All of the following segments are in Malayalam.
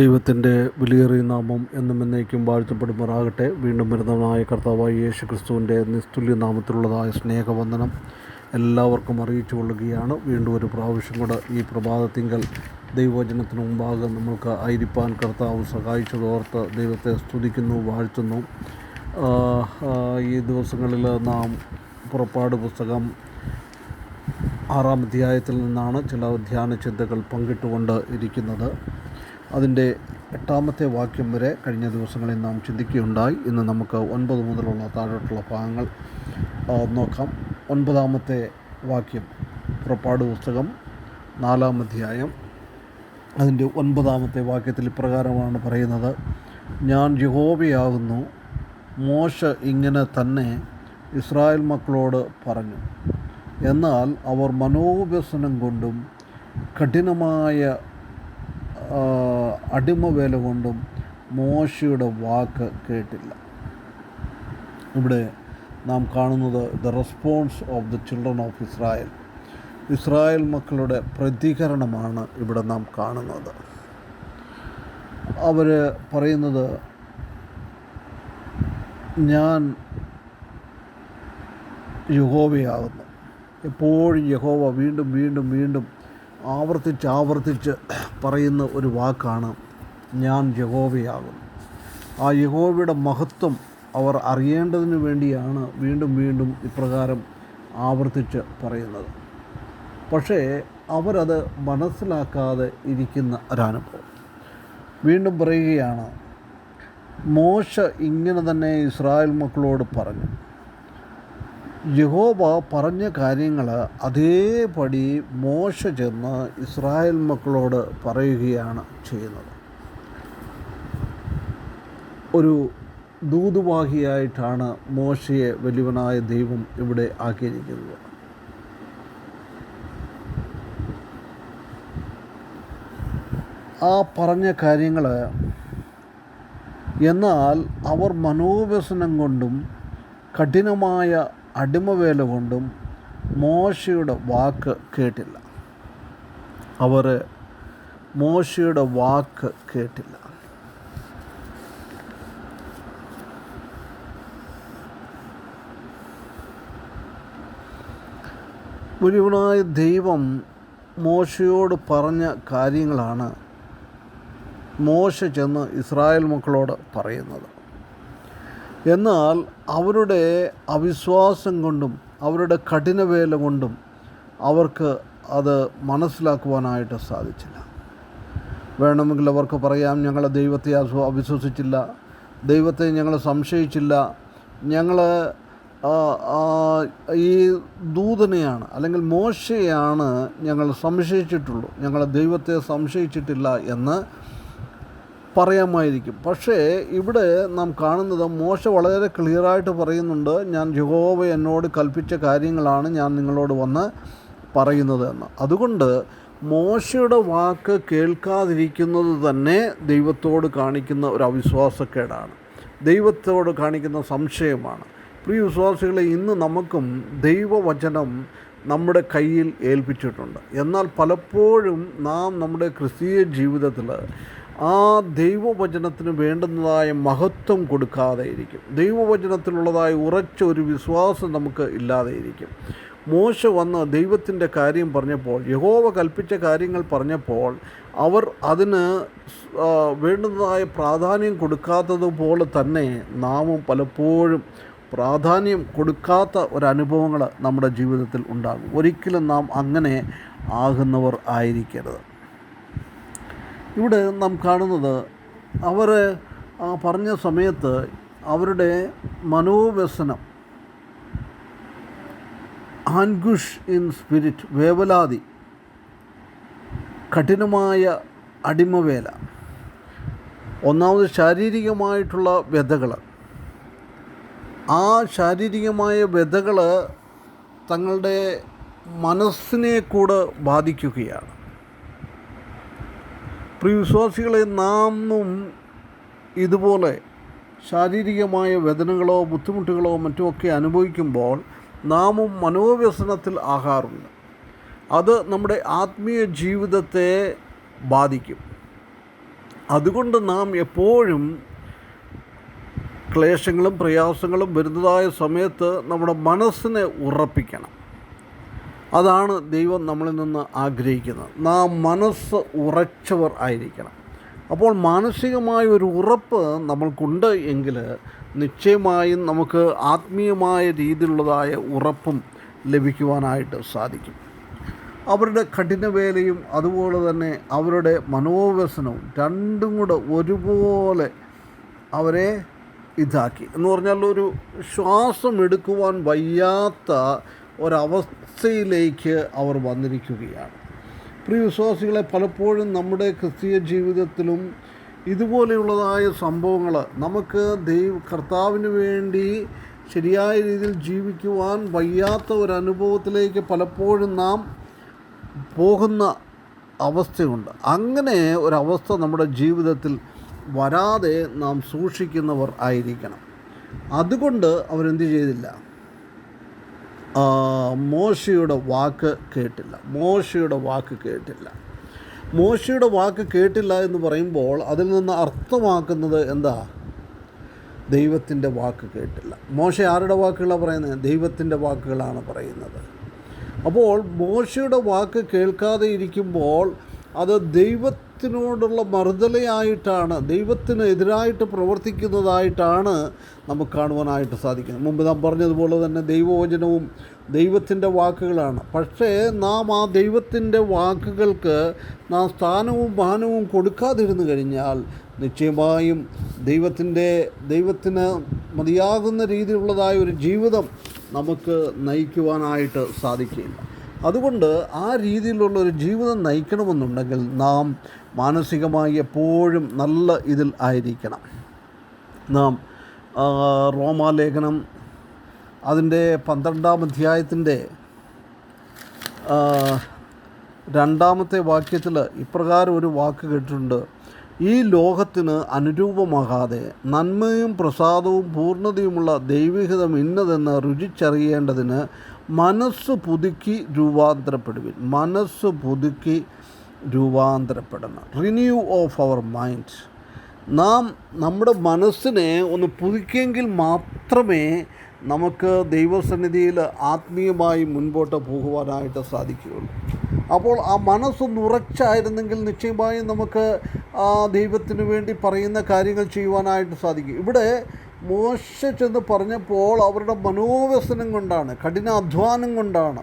ദൈവത്തിന്റെ വിലയേറിയ നാമം എന്നും എന്നേക്കും വാഴ്ത്തപ്പെടുമാറാകട്ടെ. വീണ്ടും വരുന്നതായ കർത്താവായ യേശു ക്രിസ്തുവിന്റെ നിസ്തുല്യ നാമത്തിലുള്ളതായ സ്നേഹവന്ദനം എല്ലാവർക്കും അറിയിച്ചു കൊള്ളുകയാണ്. വീണ്ടും ഒരു പ്രാവശ്യം കൂടെ ഈ പ്രഭാതത്തിങ്കൽ ദൈവവചനത്തിന് മുമ്പാകെ നമ്മൾക്ക് ആയിരിക്കാൻ കർത്താവ് സഹായിച്ചതോർത്ത് ദൈവത്തെ സ്തുതിക്കുന്നു വാഴ്ത്തുന്നു. ഈ ദിവസങ്ങളിൽ നാം പുറപ്പാട് പുസ്തകം ആറാം അധ്യായത്തിൽ നിന്നാണ് ചില ധ്യാന ചിന്തകൾ പങ്കിട്ടുകൊണ്ട് ഇരിക്കുന്നത്. അതിന്റെ എട്ടാമത്തെ വാക്യം വരെ കഴിഞ്ഞ ദിവസങ്ങളിൽ നാം ചിന്തിക്കുകയുണ്ടായി. ഇന്ന് നമുക്ക് ഒൻപത് മുതലുള്ള താഴോട്ടുള്ള ഭാഗങ്ങൾ നോക്കാം. ഒൻപതാമത്തെ വാക്യം പുറപ്പാട് പുസ്തകം നാലാം അധ്യായം. അതിന്റെ ഒൻപതാമത്തെ വാക്യത്തിൽ ഇപ്രകാരമാണ് പറയുന്നത് ഞാൻ യഹോബിയാകുന്നു മോശ ഇങ്ങനെ തന്നെ ഇസ്രായേൽ മക്കളോട് പറഞ്ഞു. എന്നാൽ അവർ മനോവ്യസനം കൊണ്ടും കഠിനമായ അടിമവേല കൊണ്ടും മോശയുടെ വാക്ക് കേട്ടില്ല. ഇവിടെ നാം കാണുന്നത് the response of the children of Israel Israel മക്കളുടെ പ്രതികരണമാണ് ഇവിടെ നാം കാണുന്നത്. അവർ പറയുന്നത് ഞാൻ യഹോവയാകുന്നു. എപ്പോഴും യഹോവ വീണ്ടും വീണ്ടും വീണ്ടും ആവർത്തിച്ച് ആവർത്തിച്ച് പറയുന്ന ഒരു വാക്കാണ് ഞാൻ യഹോവയാകുന്നു. ആ യഹോവയുടെ മഹത്വം അവർ അറിയേണ്ടതിന് വേണ്ടിയാണ് വീണ്ടും വീണ്ടും ഇപ്രകാരം ആവർത്തിച്ച് പറയുന്നത്. പക്ഷേ അവരത് മനസ്സിലാക്കാതെ ഇരിക്കുന്ന ഒരനുഭവം. വീണ്ടും പറയുകയാണ് മോശ ഇങ്ങനെ തന്നെ ഇസ്രായേൽ മക്കളോട് പറഞ്ഞു. യഹോവ പറഞ്ഞ കാര്യങ്ങൾ അതേപടി മോശ ചെന്ന് ഇസ്രായേൽ മക്കളോട് പറയുകയാണ് ചെയ്യുന്നത്. ഒരു ദൂതുവാഹിയായിട്ടാണ് മോശയെ വലിയവനായ ദൈവം ഇവിടെ ആക്കിയിരിക്കുന്നത്. ആ പറഞ്ഞ കാര്യങ്ങൾ എന്നാൽ അവർ മനോവ്യസനം കൊണ്ടും കഠിനമായ അടിമവേല കൊണ്ടും മോശയുടെ വാക്ക് കേട്ടില്ല. അവർ മോശയുടെ വാക്ക് കേട്ടില്ല. മുഴുവനായ ദൈവം മോശയോട് പറഞ്ഞ കാര്യങ്ങളാണ് മോശ ചെന്ന് ഇസ്രായേൽ മക്കളോട് പറയുന്നത്. എന്നാൽ അവരുടെ അവിശ്വാസം കൊണ്ടും അവരുടെ കഠിനവേല കൊണ്ടും അവർക്ക് അത് മനസ്സിലാക്കുവാനായിട്ട് സാധിച്ചില്ല. വേണമെങ്കിൽ അവർക്ക് പറയാം ഞങ്ങൾ ദൈവത്തെ അവിശ്വസിച്ചില്ല ദൈവത്തെ ഞങ്ങൾ സംശയിച്ചില്ല ഞങ്ങൾ ഈ ദൂതനെയാണ് അല്ലെങ്കിൽ മോശയാണ് ഞങ്ങൾ സംശയിച്ചിട്ടുള്ളൂ ഞങ്ങൾ ദൈവത്തെ സംശയിച്ചിട്ടില്ല എന്ന് പറയാമായിരിക്കും. പക്ഷേ ഇവിടെ നാം കാണുന്നത് മോശ വളരെ ക്ലിയറായിട്ട് പറയുന്നുണ്ട്. ഞാൻ യഹോവ എന്നോട് കൽപ്പിച്ച കാര്യങ്ങളാണ് ഞാൻ നിങ്ങളോട് വന്ന് പറയുന്നത് എന്ന്. അതുകൊണ്ട് മോശയുടെ വാക്ക് കേൾക്കാതിരിക്കുന്നത് തന്നെ ദൈവത്തോട് കാണിക്കുന്ന ഒരു അവിശ്വാസക്കേടാണ്. ദൈവത്തോട് കാണിക്കുന്ന സംശയമാണ്. പ്രിയ വിശ്വാസികളെ ഇന്ന് നമുക്കും ദൈവവചനം നമ്മുടെ കയ്യിൽ ഏൽപ്പിച്ചിട്ടുണ്ട്. എന്നാൽ പലപ്പോഴും നാം നമ്മുടെ ക്രിസ്തീയ ജീവിതത്തിൽ ആ ദൈവവചനത്തിന് വേണ്ടുന്നതായ മഹത്വം കൊടുക്കാതെ ഇരിക്കും ദൈവവചനത്തിലുള്ളതായ ഉറച്ച ഒരു വിശ്വാസം നമുക്ക് ഇല്ലാതെ ഇരിക്കും മോശ വന്ന് ദൈവത്തിന്റെ കാര്യം പറഞ്ഞപ്പോൾ യഹോവ കൽപ്പിച്ച കാര്യങ്ങൾ പറഞ്ഞപ്പോൾ അവർ അതിന് വേണ്ടുന്നതായ പ്രാധാന്യം കൊടുക്കാത്തതുപോലെ തന്നെ നാമും പലപ്പോഴും പ്രാധാന്യം കൊടുക്കാത്ത ഒരനുഭവങ്ങൾ നമ്മുടെ ജീവിതത്തിൽ ഉണ്ടാകും. ഒരിക്കലും നാം അങ്ങനെ ആകുന്നവർ ആയിരിക്കരുത്. ഇവിടെ നാം കാണുന്നത് അവർ പറഞ്ഞ സമയത്ത് അവരുടെ മനോവ്യസനം ആൻഗുഷ് ഇൻ സ്പിരിറ്റ് വേവലാതി കഠിനമായ അടിമവേല ഒന്നാമത് ശാരീരികമായിട്ടുള്ള വ്യതകൾ ആ ശാരീരികമായ വ്യതകൾ തങ്ങളുടെ മനസ്സിനെ കൂടെ ബാധിക്കുകയാണ്. പ്രിയ വിശ്വാസികളെ നാമും ഇതുപോലെ ശാരീരികമായ വേദനകളോ ബുദ്ധിമുട്ടുകളോ മറ്റുമൊക്കെ അനുഭവിക്കുമ്പോൾ നാമും മനോവ്യസനത്തിൽ ആകാറുണ്ട്. അത് നമ്മുടെ ആത്മീയ ജീവിതത്തെ ബാധിക്കും. അതുകൊണ്ട് നാം എപ്പോഴും ക്ലേശങ്ങളും പ്രയാസങ്ങളും വരുന്നതായ സമയത്ത് നമ്മുടെ മനസ്സിനെ ഉറപ്പിക്കണം. അതാണ് ദൈവം നമ്മളിൽ നിന്ന് ആഗ്രഹിക്കുന്നത്. നാം മനസ്സ് ഉറച്ചവർ ആയിരിക്കണം. അപ്പോൾ മാനസികമായ ഒരു ഉറപ്പ് നമ്മൾക്കുണ്ട് എങ്കിൽ നിശ്ചയമായും നമുക്ക് ആത്മീയമായ രീതിയിലുള്ളതായ ഉറപ്പും ലഭിക്കുവാനായിട്ട് സാധിക്കും. അവരുടെ കഠിനവേലയും അതുപോലെ തന്നെ അവരുടെ മനോവ്യസനവും രണ്ടും കൂടെ ഒരുപോലെ അവരെ ഇതാക്കി. എന്ന് പറഞ്ഞാൽ ഒരു ശ്വാസം എടുക്കുവാൻ വയ്യാത്ത ഒരവസ്ഥയിലേക്ക് അവർ വന്നിരിക്കുകയാണ്. പ്രിയ വിശ്വാസികളെ പലപ്പോഴും നമ്മുടെ ക്രിസ്തീയ ജീവിതത്തിലും ഇതുപോലെയുള്ളതായ സംഭവങ്ങൾ നമുക്ക് ദൈവ കർത്താവിന് വേണ്ടി ശരിയായ രീതിയിൽ ജീവിക്കുവാൻ വയ്യാത്ത ഒരു അനുഭവത്തിലേക്ക് പലപ്പോഴും നാം പോകുന്ന അവസ്ഥയുണ്ട്. അങ്ങനെ ഒരവസ്ഥ നമ്മുടെ ജീവിതത്തിൽ വരാതെ നാം സൂക്ഷിക്കുന്നവർ ആയിരിക്കണം. അതുകൊണ്ട് അവരെന്ത് ചെയ്തില്ല? മോശയുടെ വാക്ക് കേട്ടില്ല. മോശയുടെ വാക്ക് കേട്ടില്ല. മോശയുടെ വാക്ക് കേട്ടില്ല എന്ന് പറയുമ്പോൾ അതിൽ നിന്ന് അർത്ഥമാക്കുന്നത് എന്താ? ദൈവത്തിന്റെ വാക്ക് കേട്ടില്ല. മോശ ആരുടെ വാക്കുകളാണ് പറയുന്നത്? ദൈവത്തിന്റെ വാക്കുകളാണ് പറയുന്നത്. അപ്പോൾ മോശയുടെ വാക്ക് കേൾക്കാതെ ഇരിക്കുമ്പോൾ അത് ദൈവത്തിനോടുള്ള മറുതലയായിട്ടാണ് ദൈവത്തിന് എതിരായിട്ട് പ്രവർത്തിക്കുന്നതായിട്ടാണ് നമുക്ക് കാണുവാനായിട്ട് സാധിക്കുന്നത്. മുമ്പ് നാം പറഞ്ഞതുപോലെ തന്നെ ദൈവവചനവും ദൈവത്തിന്റെ വാക്കുകളാണ്. പക്ഷേ നാം ആ ദൈവത്തിന്റെ വാക്കുകൾക്ക് നാം സ്ഥാനവും മാനവും കൊടുക്കാതിരുന്നു കഴിഞ്ഞാൽ നിശ്ചയമായും ദൈവത്തിന്റെ ദൈവത്തിന് മതിയാകുന്ന രീതിയിലുള്ളതായ ഒരു ജീവിതം നമുക്ക് നയിക്കുവാനായിട്ട് സാധിക്കില്ല അതുകൊണ്ട് ആ രീതിയിലുള്ള ഒരു ജീവിതം നയിക്കണമെന്നുണ്ടെങ്കിൽ നാം മാനസികമായി എപ്പോഴും നല്ല ഇതിൽ ആയിരിക്കണം. നാം റോമാലേഖനം അതിന്റെ പന്ത്രണ്ടാം അധ്യായത്തിന്റെ രണ്ടാമത്തെ വാക്യത്തിൽ ഇപ്രകാരം ഒരു വാക്ക് കേട്ടിട്ടുണ്ട്. ഈ ലോകത്തിന് അനുരൂപമാകാതെ നന്മയും പ്രസാദവും പൂർണതയുമുള്ള ദൈവികതം ഇന്നതെന്ന് രുചിച്ചറിയേണ്ടതിന് മനസ്സ് പുതുക്കി രൂപാന്തരപ്പെടുവിൻ. മനസ്സ് പുതുക്കി രൂപാന്തരപ്പെടണം. റിന്യൂ ഓഫ് അവർ മൈൻഡ് നാം നമ്മുടെ മനസ്സിനെ ഒന്ന് പുതുക്കിയെങ്കിൽ മാത്രമേ നമുക്ക് ദൈവസന്നിധിയിൽ ആത്മീയമായി മുൻപോട്ട് പോകുവാനായിട്ട് സാധിക്കുകയുള്ളൂ. അപ്പോൾ ആ മനസ്സൊന്ന് ഉറച്ചായിരുന്നെങ്കിൽ നിശ്ചയമായും നമുക്ക് ആ ദൈവത്തിന് വേണ്ടി പറയുന്ന കാര്യങ്ങൾ ചെയ്യുവാനായിട്ട് സാധിക്കും. ഇവിടെ മോശ ചെന്ന് പറഞ്ഞപ്പോൾ അവരുടെ മനോവ്യസനം കൊണ്ടാണ് കഠിനാധ്വാനം കൊണ്ടാണ്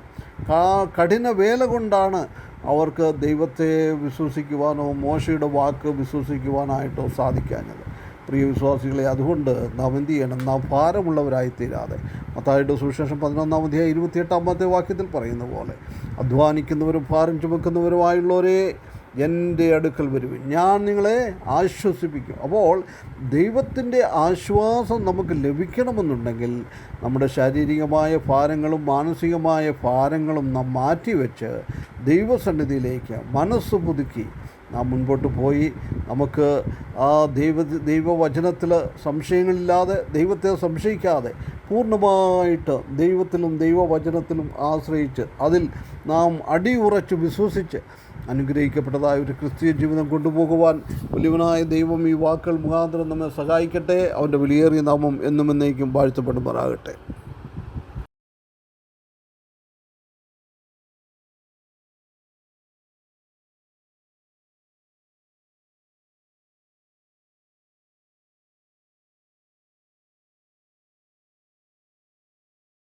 കഠിന വേല കൊണ്ടാണ് അവർക്ക് ദൈവത്തെ വിശ്വസിക്കുവാനോ മോശയുടെ വാക്ക് വിശ്വസിക്കുവാനായിട്ടോ സാധിക്കാഞ്ഞത്. പ്രിയ വിശ്വാസികളെ അതുകൊണ്ട് നാം എന്ത് ചെയ്യണം? നാം ഭാരമുള്ളവരായി തീരാതെ മത്തായിട്ട് സുവിശേഷം പതിനൊന്നാം അധ്യായം ഇരുപത്തിയെട്ടാമത്തെ വാക്യത്തിൽ പറയുന്ന പോലെ അധ്വാനിക്കുന്നവരും ഭാരം ചുമക്കുന്നവരുമായുള്ളവരെ എന്റെ അടുക്കൽ വരുവിൻ ഞാൻ നിങ്ങളെ ആശ്വസിപ്പിക്കും. അപ്പോൾ ദൈവത്തിന്റെ ആശ്വാസം നമുക്ക് ലഭിക്കണമെന്നുണ്ടെങ്കിൽ നമ്മുടെ ശാരീരികമായ ഭാരങ്ങളും മാനസികമായ ഭാരങ്ങളും നാം മാറ്റിവെച്ച് ദൈവസന്നിധിയിലേക്ക് മനസ്സ് പുതുക്കി നാം മുൻപോട്ട് പോയി നമുക്ക് ആ ദൈവ ദൈവവചനത്തിൽ സംശയങ്ങളില്ലാതെ ദൈവത്തെ സംശയിക്കാതെ പൂർണമായിട്ട് ദൈവത്തിലും ദൈവവചനത്തിലും ആശ്രയിച്ച് അതിൽ നാം അടിയുറച്ച് വിശ്വസിച്ച് അനുഗ്രഹിക്കപ്പെട്ടതായ ഒരു ക്രിസ്തീയ ജീവിതം കൊണ്ടുപോകുവാൻ വലിയവനായ ദൈവം ഈ വാക്കുകൾ മുഖാന്തരം നമ്മെ സഹായിക്കട്ടെ. അവന്റെ വിലയേറിയ നാമം എന്നും എന്നേക്കും വാഴ്ത്തപ്പെടുമാറാകട്ടെ.